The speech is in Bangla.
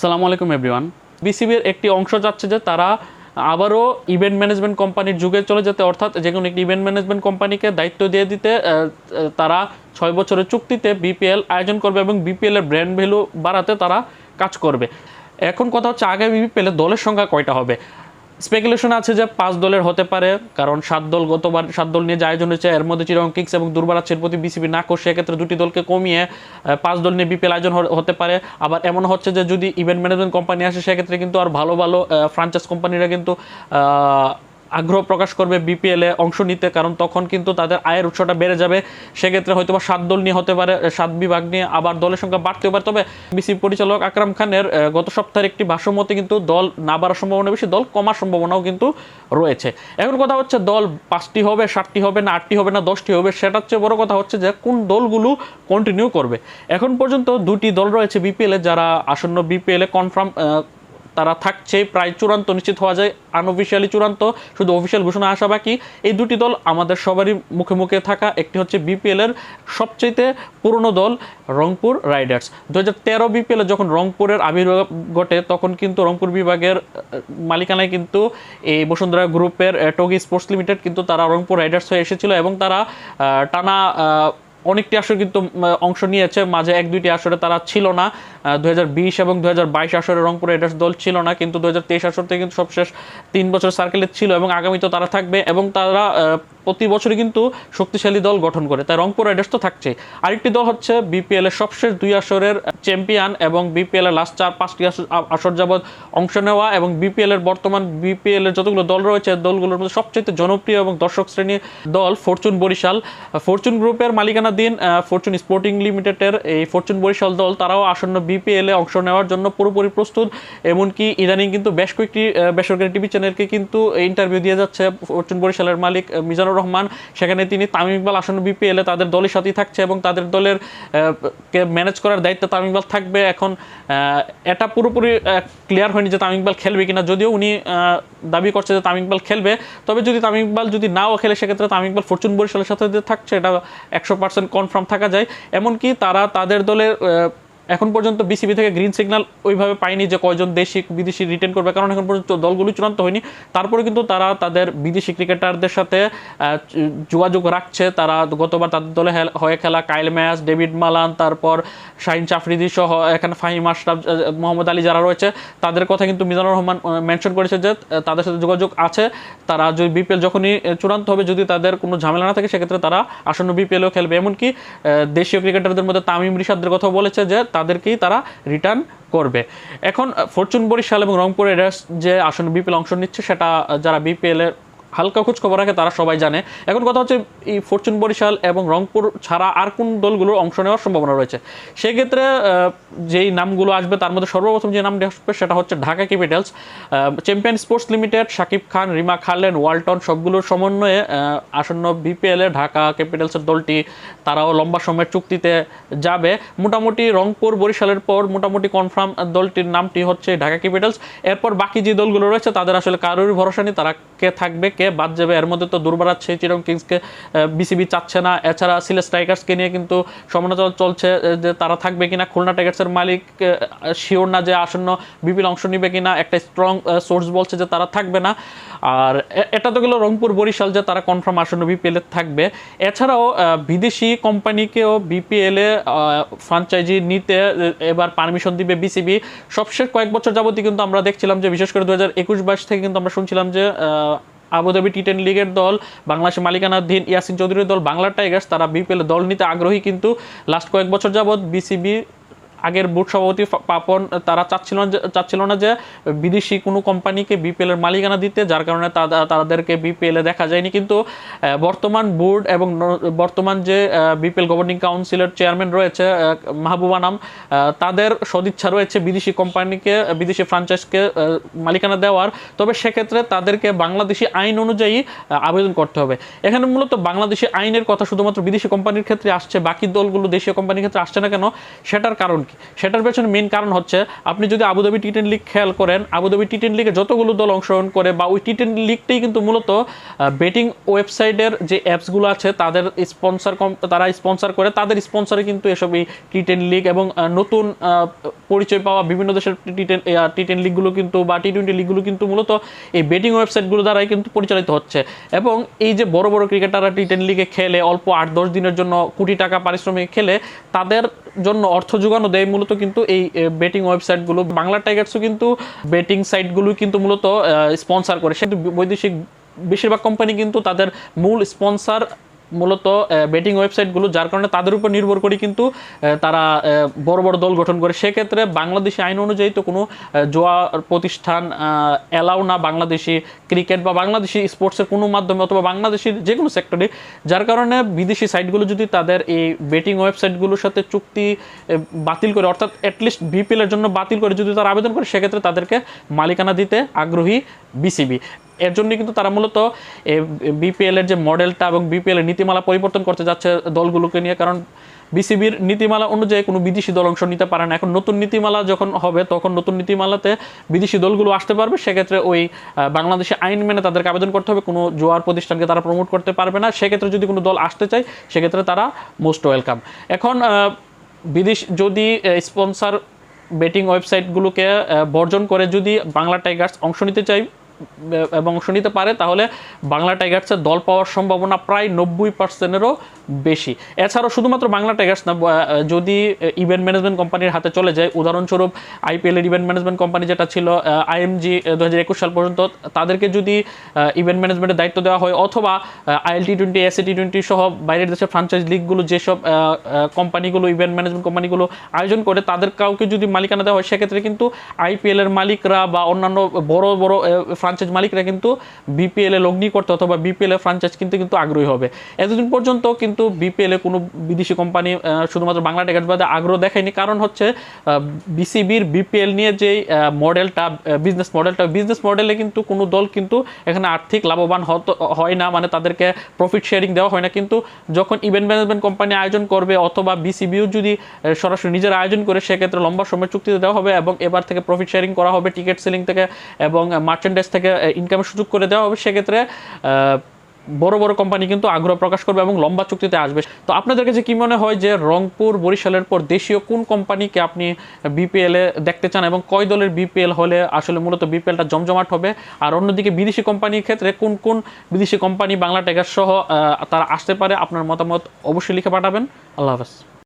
সালামু আলাইকুম, এভরিওয়ান। বিসিবির একটি অংশ যাচ্ছে যে তারা আবারও ইভেন্ট ম্যানেজমেন্ট কোম্পানির যুগে চলে যেতে, অর্থাৎ যে কোনো একটি ইভেন্ট ম্যানেজমেন্ট কোম্পানিকে দায়িত্ব দিয়ে দিতে তারা ছয় বছরের চুক্তিতে বিপিএল আয়োজন করবে এবং বিপিএলের ব্র্যান্ড ভ্যালু বাড়াতে তারা কাজ করবে। এখন কথা হচ্ছে আগে বিপিএল এ দলের সংখ্যা কয়টা হবে? স্পেকুলেশন আছে যে পাঁচ দলের হতে পারে, কারণ সাত দল গতবার, সাত দল নিয়ে যে আয়োজন হয়েছে, এর মধ্যে চিরং কিংস এবং দুর্বার আছের প্রতি বিসিবি না করছে সেক্ষেত্রে দুটি দলকে কমিয়ে পাঁচ দল নিয়ে বিপিএল আয়োজন হতে পারে। আবার এমন হচ্ছে যে যদি ইভেন্ট ম্যানেজমেন্ট কোম্পানি আসে, সেক্ষেত্রে কিন্তু আর ভালো ভালো ফ্রাঞ্চাইজ কোম্পানিরা কিন্তু আগ্রহ প্রকাশ করবে বিপিএলে অংশ নিতে, কারণ তখন কিন্তু তাদের আয়ের উৎসটা বেড়ে যাবে। সেক্ষেত্রে হয়তো বা সাত দল নিয়ে হতে পারে, সাত বিভাগ নিয়ে আবার দলের সংখ্যা বাড়তেও পারে। তবে বিসিবি পরিচালক আকরাম খানের গত সপ্তাহের একটি ভাষ্যমতে কিন্তু দল না বাড়ার সম্ভাবনা বেশি, দল কমার সম্ভাবনাও কিন্তু রয়েছে। এখন কথা হচ্ছে দল পাঁচটি হবে, সাতটি হবে না, আটটি হবে না, দশটি হবে, সেটার চেয়ে বড় কথা হচ্ছে যে কোন দলগুলো কন্টিনিউ করবে। এখন পর্যন্ত দুটি দল রয়েছে বিপিএল যারা আসন্ন বিপিএলে কনফার্ম তারা থাকছে, প্রায় চূড়ান্ত, নিশ্চিত হওয়া যায় আনঅফিসিয়ালি চূড়ান্ত, শুধু অফিসিয়াল ঘোষণা আসা বাকি। এই দুটি দল আমাদের সবারই মুখে মুখে থাকা, একটি হচ্ছে বিপিএল এর সবচেয়ে পুরনো দল, রংপুর রাইডার্স। দু হাজার তেরো বিপিএল যখন রংপুরের আবির্ভাব ঘটে, তখন কিন্তু রংপুর বিভাগের মালিকানায় কিন্তু এই বসুন্ধরা গ্রুপের টগি স্পোর্টস লিমিটেড কিন্তু তারা রংপুর রাইডার্স হয়ে এসেছিল এবং তারা টানা অনেকটি আসর কিন্তু অংশ নিয়েছে। মাঝে এক দুইটি আসরে তারা ছিল না। দুই হাজার বিশ এবং দুই হাজার বাইশ আসরে রংপুরে রাইডার্স দল ছিল না, কিন্তু দু আসর থেকে কিন্তু সবশেষ তিন বছর সার্কেলে ছিল এবং আগামীতে তারা থাকবে এবং তারা প্রতি বছরই কিন্তু শক্তিশালী দল গঠন করে। তাই রংপুর রাইডার্স তো থাকছে আরেকটি দল হচ্ছে বিপিএল এর সবশেষ দুই আসরের চ্যাম্পিয়ন এবং বিপিএল এর লাস্ট চার, পাঁচটি আসর- যাবৎ অংশ নেওয়া এবং বিপিএল এর বর্তমান বিপিএল এর যতগুলো দল রয়েছে, দলগুলোর মধ্যে সবচেয়ে জনপ্রিয় এবং দর্শক শ্রেণির দল ফরচুন বরিশাল। ফরচুন গ্রুপের মালিকানাধীন ফরচুন স্পোর্টিং লিমিটেডের এই ফরচুন বরিশাল দল, তারাও আসন্ন বিপিএল এ অংশ নেওয়ার জন্য পুরোপুরি প্রস্তুত। এমনকি ইদানিং কিন্তু বেশ কয়েকটি বেসরকারি টিভি চ্যানেলকে কিন্তু ইন্টারভিউ দিয়ে যাচ্ছে ফরচুন বরিশালের মালিক মিজানুর রহমান, সেখানে তিনি তামিম ইকবাল আসন্ন বিপিএল তাদের দলের সাথেই থাকছে এবং তাদের দলের ম্যানেজ করার দায়িত্ব তামিম ইকবাল থাকবে। এখন এটা পুরোপুরি ক্লিয়ার হয়নি যে তামিম ইকবাল খেলবে কিনা। যদিও উনি দাবি করছে যে তামিম ইকবাল খেলবে। তবে যদি তামিম ইকবাল যদি নাও খেলে, সেক্ষেত্রে তামিম ইকবাল ফরচুন বরিশালের সাথে থাকছে। এটা একশো পার্সেন্ট কনফার্ম থাকা যায়। এমনকি তারা তাদের দলের এখন পর্যন্ত বিসিবি থেকে গ্রিন সিগন্যাল ওইভাবে পায়নি যে কয়জন দেশি, বিদেশি রিটেন করবে, কারণ এখন পর্যন্ত দলগুলো চূড়ান্ত হয়নি। তারপরে কিন্তু তারা তাদের বিদেশি ক্রিকেটারদের সাথে যোগাযোগ রাখছে। তারা গতবার তাদের দলে হয়ে খেলা কাইল ম্যাচ, ডেভিড মালান, তারপর শাহিন চাফরিদি সহ এখানে ফাহিম আশরাফ মোহাম্মদ আলী যারা রয়েছে, তাদের কথা কিন্তু মিজানুর রহমান মেনশন করেছে যে তাদের সাথে যোগাযোগ আছে। তারা যদি বিপিএল যখনই চূড়ান্ত হবে, যদি তাদের কোনো ঝামেলা না থাকে, সেক্ষেত্রে তারা আসন্ন বিপিএলও খেলবে। এমনকি দেশীয় ক্রিকেটারদের মধ্যে তামিম রিশাদদের কথা বলেছে যে তাদেরকেই তারা রিটার্ন করবে। এখন ফরচুন বরিশাল এবং রংপুরের যে আসন বিপিএল অংশ নিচ্ছে, সেটা যারা বিপিএল এর হালকা খোঁজ খবর রাখে, তারা সবাই জানে। এখন কথা হচ্ছে, এই ফরচুন বরিশাল এবং রংপুর ছাড়া আর কোন দলগুলোর অংশ নেওয়ার সম্ভাবনা রয়েছে? সেক্ষেত্রে যেই নামগুলো আসবে, তার মধ্যে সর্বপ্রথম যে নামটি আসবে, সেটা হচ্ছে Dhaka Capitals. Champion Sports Limited Shakib Khan, Rima খালেন, Walton, সবগুলোর সমন্বয়ে আসন্ন বিপিএলে ঢাকা ক্যাপিটালসের দলটি, তারাও লম্বা সময়ের চুক্তিতে যাবে। মোটামুটি রংপুর, বরিশালের পর মোটামুটি কনফার্ম দলটির নামটি হচ্ছে ঢাকা ক্যাপিটালস। এরপর বাকি যে দলগুলো রয়েছে, তাদের আসলে কারোরই ভরসা নেই, তারা কে থাকবে কে বাদ যাবে। এর মধ্যে তো দুর্বার আছে চিরং কিংসকে বিসিবি চাচ্ছে না। এছাড়া সিলেট স্ট্রাইকার্সকে নিয়ে কিন্তু সমালোচনা চলছে যে তারা থাকবে কিনা, খুলনা টাইগার্সের মালিক শিওর না যে আসন্ন বিপিএল অংশ নিবে কিনা, একটা স্ট্রং সোর্স বলছে যে তারা থাকবে না। আর এটা তো গেল রংপুর বরিশাল যে তারা কনফার্ম আসন্ন বিপিএল থাকবে। এছাড়াও বিদেশি কোম্পানিকেও বিপিএল ফ্রাঞ্চাইজি নিতে এবার পারমিশন দিবে বিসিবি সবশেষ কয়েক বছর যাবতই কিন্তু আমরা দেখছিলাম যে, বিশেষ করে দু হাজার একুশ বাইশ থেকে কিন্তু আমরা শুনছিলাম যে আবুধাবি টি টেন লিগের দল, বাংলাদেশের মালিকানাধীন ইয়াসিন চৌধুরীর দল বাংলা টাইগার্স, তারা বিপিএল দল নিতে আগ্রহী কিন্তু, লাস্ট কয়েক বছর যাবৎ বিসিবি আগের বোর্ড সভাপতি পাপন, তারা চাচ্ছিল চাচ্ছিল না যে বিদেশি কোনো কোম্পানিকে বিপিএল এর মালিকানা দিতে, যার কারণে তাদা- তাদেরকে বিপিএল দেখা যায়নি। কিন্তু বর্তমান বোর্ড এবং বর্তমান যে বিপিএল গভর্নিং কাউন্সিলের চেয়ারম্যান রয়েছে মাহবুবা নাম তাদের সদিচ্ছা রয়েছে বিদেশি কোম্পানিকে, বিদেশি ফ্রাঞ্চাইজকে মালিকানা দেওয়ার। তবে সেক্ষেত্রে তাদেরকে বাংলাদেশি আইন অনুযায়ী আবেদন করতে হবে। এখানে মূলত বাংলাদেশি আইনের কথা শুধুমাত্র বিদেশি কোম্পানির ক্ষেত্রে আসছে, বাকি দলগুলো দেশীয় কোম্পানির ক্ষেত্রে আসছে না কেন? সেটার কারণ কি সেটার পেছনে মেন কারণ হচ্ছে, আপনি যদি আবুধাবি টি টেন লিগ খেয়াল করেন আবুধাবি টি টেন লিগে যতগুলো দল অংশগ্রহণ করে বা ওই টি টেন লিগটাই কিন্তু মূলত বেটিং ওয়েবসাইটের যে অ্যাপসগুলো আছে, তাদের স্পন্সর তারা স্পন্সর করে, তাদের স্পন্সরে কিন্তু এসব এই টি টেন লিগ এবং নতুন পরিচয় পাওয়া বিভিন্ন দেশের টি টেন টি টেন লিগগুলো কিন্তু বা টি টোয়েন্টি লিগগুলো কিন্তু মূলত এই বেটিং ওয়েবসাইটগুলো দ্বারাই কিন্তু পরিচালিত হচ্ছে। এবং এই যে বড় বড় ক্রিকেটাররা টি টেন লিগে খেলে, অল্প আট, দশ দিনের জন্য কোটি টাকা পারিশ্রমিক খেলে, তাদের জন্য অর্থ যোগানো দেয় মূলত কিন্তু এই বেটিং ওয়েবসাইটগুলো বাংলা টাইগার্সও কিন্তু বেটিং সাইটগুলো কিন্তু মূলত স্পন্সর করে। সেটা বৈদেশিক, বেশিরভাগ কোম্পানি কিন্তু তাদের মূল স্পন্সর মূলত বেটিং ওয়েবসাইটগুলো যার কারণে তাদের উপর নির্ভর করে কিন্তু তারা বড় বড় দল গঠন করে। সেক্ষেত্রে বাংলাদেশি আইন অনুযায়ী তো কোনো জোয়া প্রতিষ্ঠান অ্যালাউ না বাংলাদেশি ক্রিকেট বা বাংলাদেশি স্পোর্টসের কোনো মাধ্যমে অথবা বাংলাদেশের যে কোনো সেক্টরে যার কারণে বিদেশি সাইটগুলো যদি তাদের এই বেটিং ওয়েবসাইটগুলোর সাথে চুক্তি বাতিল করে, অর্থাৎ অ্যাটলিস্ট বিপিএলের জন্য বাতিল করে যদি তারা আবেদন করে, সেক্ষেত্রে তাদেরকে মালিকানা দিতে আগ্রহী বিসিবি এর জন্য কিন্তু তারা মূলত বিপিএল এর যে মডেলটা এবং বিপিএল এর নীতিমালা পরিবর্তন করতে যাচ্ছে দলগুলোকে নিয়ে, কারণ বিসিবির নীতিমালা অনুযায়ী কোনো বিদেশি দল অংশ নিতে পারে না। এখন নতুন নীতিমালা যখন হবে, তখন নতুন নীতিমালাতে বিদেশি দলগুলো আসতে পারবে। সেক্ষেত্রে ওই বাংলাদেশে আইন মেনে তাদেরকে আবেদন করতে হবে। কোনো জোয়ার প্রতিষ্ঠানকে তারা প্রমোট করতে পারবে না। সেক্ষেত্রে যদি কোনো দল আসতে চায়, সেক্ষেত্রে তারা মোস্ট ওয়েলকাম এখন বিদেশ যদি স্পন্সর বেটিং ওয়েবসাইটগুলোকে বর্জন করে, যদি বাংলা টাইগার্স অংশ নিতে চায় এবং অংশ নিতে পারে, তাহলে বাংলা টাইগার্সের দল পাওয়ার সম্ভাবনা প্রায় নব্বই পার্সেন্টেরও বেশি। এছাড়াও শুধুমাত্র বাংলা টাইগার্স না যদি ইভেন্ট ম্যানেজমেন্ট কোম্পানির হাতে চলে যায়, উদাহরণস্বরূপ আইপিএল এর ইভেন্ট ম্যানেজমেন্ট কোম্পানি যেটা ছিল আইএমজি দু হাজার একুশ সাল পর্যন্ত, তাদেরকে যদি ইভেন্ট ম্যানেজমেন্টের দায়িত্ব দেওয়া হয়, অথবা IL T twenty AC T twenty সহ বাইরের দেশের ফ্রাঞ্চাইজ লিগগুলো যেসব কোম্পানিগুলো ইভেন্ট ম্যানেজমেন্ট কোম্পানিগুলো আয়োজন করে, তাদের কাউকে যদি মালিকানা দেওয়া হয়, সেক্ষেত্রে কিন্তু আইপিএল এর মালিকরা বা অন্যান্য বড় বড় ফ্রাঞ্চাইজ মালিকরা কিন্তু বিপিএল লগ্নি করতে অথবা বিপিএল ফ্রাঞ্চাইজ কিনতে কিন্তু আগ্রহী হবে। এতদিন পর্যন্ত কিন্তু বিপিএল কোনো বিদেশি কোম্পানি শুধুমাত্র বাংলা টাইগার্স বাদে আগ্রহ দেখায়নি। কারণ হচ্ছে বিসিবির বিপিএল নিয়ে যে মডেলটা বিজনেস মডেলটা বিজনেস মডেলে কিন্তু কোনো দল কিন্তু এখানে আর্থিক লাভবান হয় না। মানে তাদেরকে প্রফিট শেয়ারিং দেওয়া হয় না। কিন্তু যখন ইভেন্ট ম্যানেজমেন্ট কোম্পানি আয়োজন করবে অথবা বিসিবিও যদি সরাসরি নিজের আয়োজন করে, সেক্ষেত্রে লম্বা সময় চুক্তিতে দেওয়া হবে এবং এবার থেকে প্রফিট শেয়ারিং করা হবে টিকিট সেলিং থেকে এবং মার্চেন্ডাইজ থেকে ইনকামের সুযোগ করে দেওয়া হবে, সেক্ষেত্রে বড় বড় কোম্পানি কিন্তু আগ্রহ প্রকাশ করবে এবং লম্বা চুক্তিতে আসবে। তো আপনাদের কাছে কি মনে হয় যে রংপুর, বরিশালের পর দেশীয় কোন কোম্পানিকে আপনি বিপিএল এ দেখতে চান এবং কয় দলের বিপিএল হলে আসলে মূলত বিপিএলটা জমজমাট হবে? আর অন্যদিকে বিদেশি কোম্পানির ক্ষেত্রে কোন কোন বিদেশি কোম্পানি বাংলা টাইগার সহ তারা আসতে পারে? আপনার মতামত অবশ্যই লিখে পাঠাবেন। আল্লাহ হাফেজ।